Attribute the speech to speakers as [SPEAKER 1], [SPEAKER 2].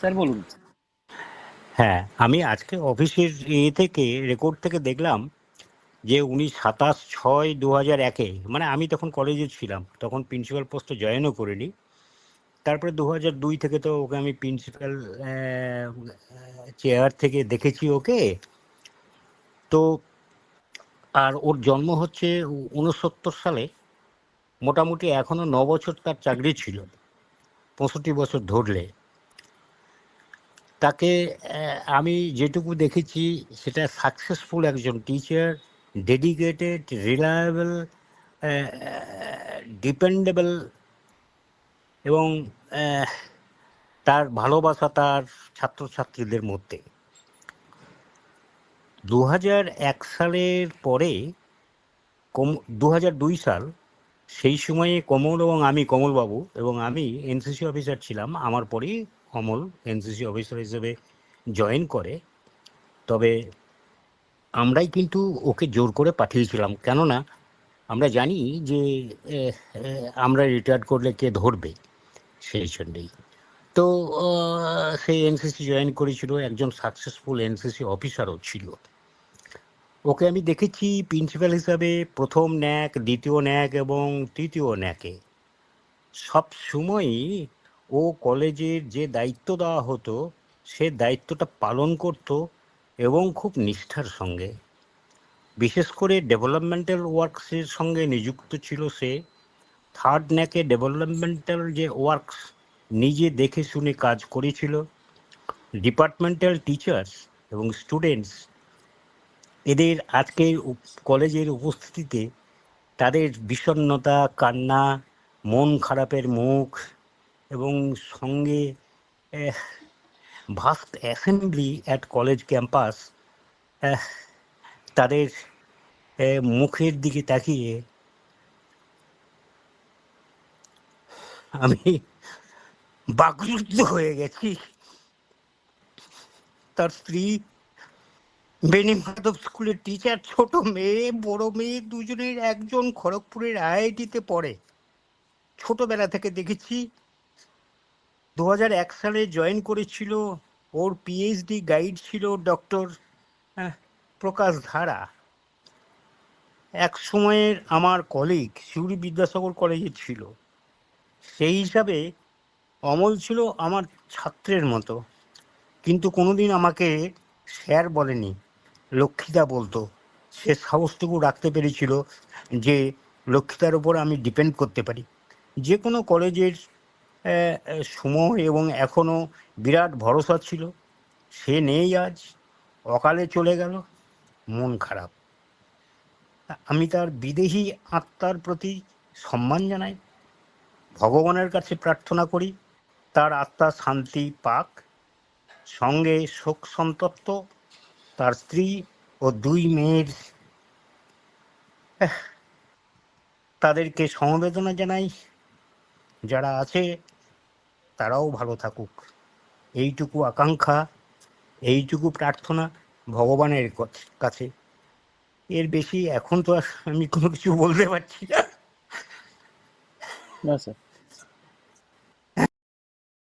[SPEAKER 1] Sir, বলুন।
[SPEAKER 2] হ্যাঁ আমি আজকে অফিসের এ থেকে রেকর্ড থেকে দেখলাম যে উনি সাতাশ ছয় দু হাজার একে মানে আমি তখন কলেজে ছিলাম, তখন প্রিন্সিপাল পোস্টে জয়েনও করিনি। তারপরে দু হাজার দুই থেকে তো ওকে আমি প্রিন্সিপাল চেয়ার থেকে দেখেছি ওকে। তো আর ওর জন্ম হচ্ছে উনসত্তর সালে, মোটামুটি এখনও ন বছর তার চাকরি ছিল, পঁয়ষট্টি বছর ধরলে। তাকে আমি যেটুকু দেখেছি, সেটা সাকসেসফুল একজন টিচার ডেডিকেটেড রিলায়েবল ডিপেন্ডেবল এবং তার ভালোবাসা তার ছাত্রছাত্রীদের মধ্যে। দু এক সালের পরে কম দু দুই সাল, সেই সময়ে কমল এবং আমি, কমলবাবু এবং আমি এনসিসি অফিসার ছিলাম। আমার পরেই কমল এনসিসি অফিসার হিসেবে জয়েন করে তবে আমরাই কিন্তু ওকে জোর করে পাঠিয়েছিলাম। কেননা আমরা জানি যে আমরা রিটায়ার করলে কে ধরবে সেই জন্যেই। তো আহ, সে এনসিসি জয়েন করেছিল একজন সাকসেসফুল এনসিসি অফিসারও ছিল। ওকে আমি দেখেছি প্রিন্সিপাল হিসাবে প্রথম ন্যাক দ্বিতীয় ন্যাক এবং তৃতীয় ন্যাকে। সব সময়ই ও কলেজের যে দায়িত্ব দেওয়া হতো, সে দায়িত্বটা পালন করত এবং খুব নিষ্ঠার সঙ্গে। বিশেষ করে ডেভেলপমেন্টাল ওয়ার্কসের সঙ্গে নিযুক্ত ছিল সে। থার্ড ন্যাকে ডেভেলপমেন্টাল যে ওয়ার্কস নিজে দেখে শুনে কাজ করেছিল। ডিপার্টমেন্টাল টিচার্স এবং স্টুডেন্টস এদের আজকের কলেজের উপস্থিতিতে তাদের বিষণ্ণতা, কান্না, মন খারাপের মুখ এবং সঙ্গে vast assembly at college campus তাদের মুখের দিকে তাকিয়ে আমি বাকরুদ্ধ হয়ে গেছি। তার স্ত্রী, বেনি মাধব স্কুলের টিচার ছোট মেয়ে, বড় মেয়ে, দুজনের একজন খড়গপুরের আইআইটিতে পড়ে। ছোটবেলা থেকে দেখেছি দু হাজার এক সালে জয়েন করেছিল, ওর পিএইচডি গাইড ছিল ডক্টর প্রকাশ ধারা। এক সময়ের আমার কলিগ শিউরি বিদ্যাসাগর কলেজে ছিল। সেই হিসাবে অমল ছিল আমার ছাত্রের মতো। কিন্তু কোনোদিন আমাকে স্যার বলেনি, লক্ষ্মীদা বলতো। সে সাহসটুকু রাখতে পেরেছিল যে লক্ষ্মীদার উপর আমি ডিপেন্ড করতে পারি। যে কোনো কলেজের সময় এবং এখনও বিরাট ভরসা ছিল। সে নেই আজ, অকালে চলে গেল, মন খারাপ। আমি তার বিদেহী আত্মার প্রতি সম্মান জানাই। ভগবানের কাছে প্রার্থনা করি, তার আত্মা শান্তি পাক। সঙ্গে শোক সন্তপ্ত, তার স্ত্রী ও দুই মেয়ের তাদেরকে সমবেদনা জানাই। যারা আছে, তারাও ভালো থাকুক। এইটুকু আকাঙ্ক্ষা, এইটুকু প্রার্থনা ভগবানের কাছে। এর বেশি এখন তো আমি কোনো কিছু বলতে পারছি না।
[SPEAKER 1] না, স্যার।